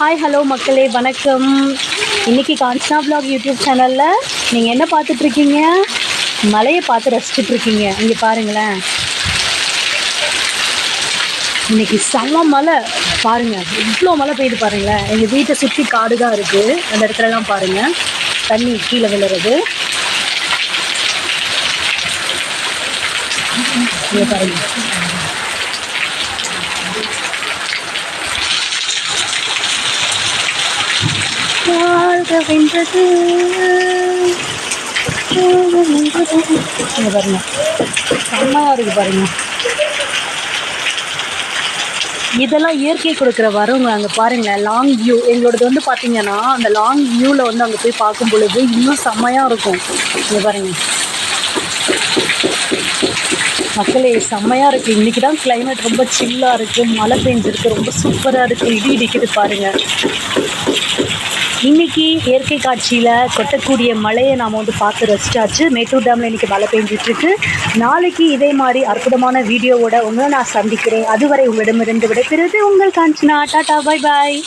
Hi hello மக்களே வணக்கம். இன்றைக்கி காஞ்சனா ப்ளாக் யூடியூப் சேனலில் நீங்கள் என்ன பார்த்துட்ருக்கீங்க? மலையை பார்த்து ரசிச்சுட்ருக்கீங்க. இங்கே பாருங்களேன். இன்னைக்கு செம்ம மழை. பாருங்கள் இவ்வளோ மழை பெய்யுது பாருங்களேன். எங்கள் வீட்டை சுற்றி காடு தான் இருக்குது அந்த இடத்துலலாம் பாருங்கள் தண்ணி கீழே விழுறது. இங்கே பாருங்கள் வாழ்க பாருங்க. செம்மையா பாருங்க. இதெல்லாம் இயற்கை கொடுக்குற வரவங்க அங்கே பாருங்களேன். லாங் வியூ எங்களோடது வந்து பார்த்தீங்கன்னா அந்த லாங் வியூவில் வந்து அங்கே போய் பார்க்கும் பொழுது இன்னும் செம்மையாக இருக்கும். இங்கே பாருங்க. மக்களே செம்மையாக இருக்குது இன்றைக்கி தான் கிளைமேட் ரொம்ப சில்லாக இருக்குது மழை பெஞ்சிருக்கு. ரொம்ப சூப்பராக இருக்குது இடி இடிக்குது பாருங்கள் இன்னைக்கு இயற்கை காட்சியில் கொட்டக்கூடிய மழையை நாம் வந்து பார்த்து ரசிச்சாச்சு மேட்டூர் டேமில் இன்னைக்கு மழை பெஞ்சிட்ருக்கு. நாளைக்கு இதே மாதிரி அற்புதமான வீடியோவோட உங்களை நான் சந்திக்கிறேன். அதுவரை உங்களிடமிருந்து விடைபெறுவது உங்கள் காஞ்சனா. Tata bye bye